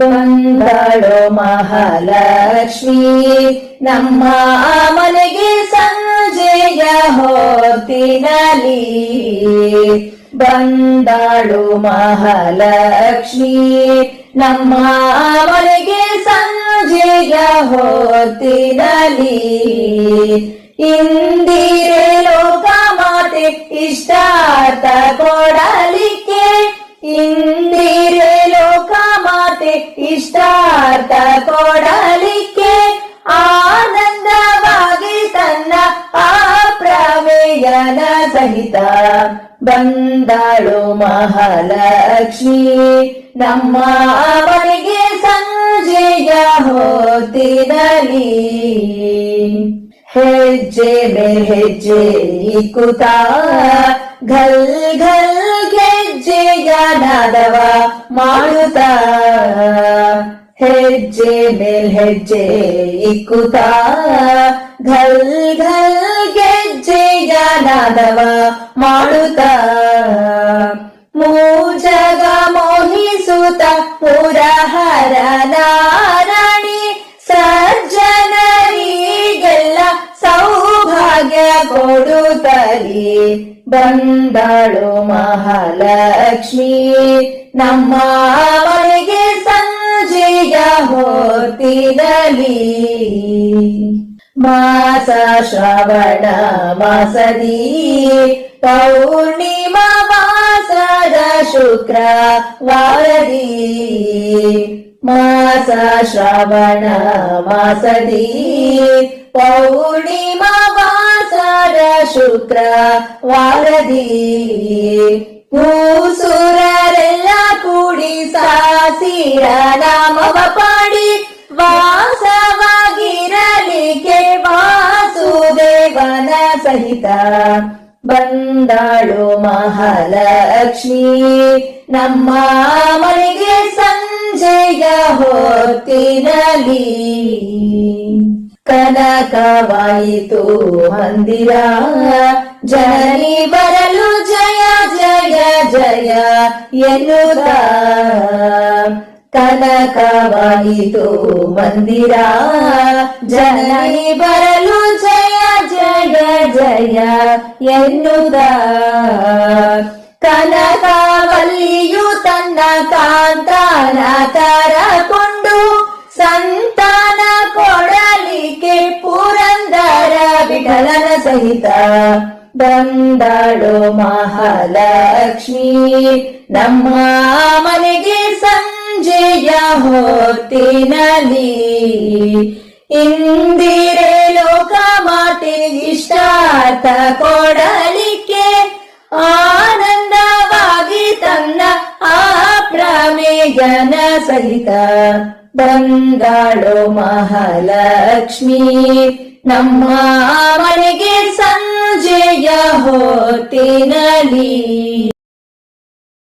ಬಂದಳು ಮಹಾಲಕ್ಷ್ಮಿ, ನಮ್ಮ ಮನೆಗೆ ಸಂಜೆಯ ಹೊತ್ತಿನಲಿ ಬಂದಳು ಮಹಾಲಕ್ಷ್ಮಿ, ನಮ್ಮ ಮನೆಗೆ ಸಂಜೆಯ ಹೊತ್ತಿನಲಿ ಇಂದಿರೆ ಲೋಕ ಮಾತೆ ಇಷ್ಟಾರ್ಥ ಇಷ್ಟಾರ್ಥ ಕೊಡಲಿಕ್ಕೆ ಆನಂದವಾಗಿ ತನ್ನ ಆ ಪ್ರಮೇಯನ ಸಹಿತ ಬಂದಳು ಮಹಾಲಕ್ಷ್ಮಿ ನಮ್ಮ ಮನೆಗೆ ಸಂಜೆಯ ಹೊತ್ತಿನಲಿ ಹೆಜ್ಜೆ ಮೇಲೆ ಹೆಜ್ಜೆ ಇಕ್ಕುತ್ತ ಘಲ್ ಘಲ್ ಗೆಜ್ಜೆಯ ನಾದವ ಮಾಡುತ್ತ ಹೆಜ್ಜೆ ಮೇಲ್ ಹೆಜ್ಜೆ ಇಕ್ಕುತ್ತ, ಘಲ್ ಘಲ್ ಗೆಜ್ಜೆಯ ನಾದವ ಮಾಡುತ್ತ. ಮೂಜಗ ಮೋಹಿಸುತ್ತ ಪುರಹರ ನಾರಾಣಿ ಸಜ್ಜನರಿಗೆಲ್ಲ ಸೌಭಾಗ್ಯ ಕೊಡುತ್ತಲಿ. ಬಂದಳು ಮಹಾಲಕ್ಷ್ಮಿ, ನಮ್ಮ ಮನೆಗೆ ಸಂಜೆಯ ಹೊತ್ತಿನಲಿ ಮಾಸ ಶ್ರವಣ ಮಾಸದಿ ಪೌರ್ಣಿಮಾ ಮಾಸದ ಶುಕ್ರ ವಾರದಿ ಮಾಸ ಶ್ರವಣ ಮಾಸದಿ ಪೌರ್ಣಿಮಾ ಮಾಸದ ಶುಕ್ರ ವಾರದಿ ಭೂಸುರರೆಲ್ಲ ಕೂಡಿ ಸಾಸಿರ ನಾಮವ ಪಾಡಿ ವಾಸವಾಗಿರಲಿಕ್ಕೆ ವಾಸುದೇವನ ಸಹಿತ ಬಂದಾಳು ಮಹಾಲಕ್ಷ್ಮಿ. ನಮ್ಮ ಮನೆಗೆ ಸಂಜೆಯ ಹೊತ್ತಿನಲಿ ಕನಕವಾಯಿತು ಮಂದಿರ ಜನನಿ ಬರಲು ಜಯ ಜಯ ಜಯ ಎನ್ನುತ್ತ ಕನಕವಾಯಿತು ಮಂದಿರ ಜನನಿ ಬರಲು ಜಯ ಜಯ ಜಯ ಎನ್ನುತ್ತ ಕನಕವಲ್ಲಿಯು ತನ್ನ ಕಾಂತಾನ ಕರಕೊಂಡು ವಿಠಲನ ಸಹಿತ ಬಂದಳು ಮಹಾಲಕ್ಷ್ಮಿ ನಮ್ಮ ಮನೆಗೆ ಸಂಜೆಯ ಹೊತ್ತಿನಲಿ ಇಂದಿರೆ ಲೋಕ ಮಾತೆ ಇಷ್ಟಾರ್ಥ ಕೊಡಲಿಕ್ಕೆ ಆನಂದವಾಗಿ ತನ್ನ ಆ ಪ್ರಮೇಯನ ಸಹಿತ ಬಂದಳು ಮಹಾಲಕ್ಷ್ಮಿ ನಮ್ಮ ಮನೆಗೆ ಸಂಜೆಯ ಹೊತ್ತಿನಲಿ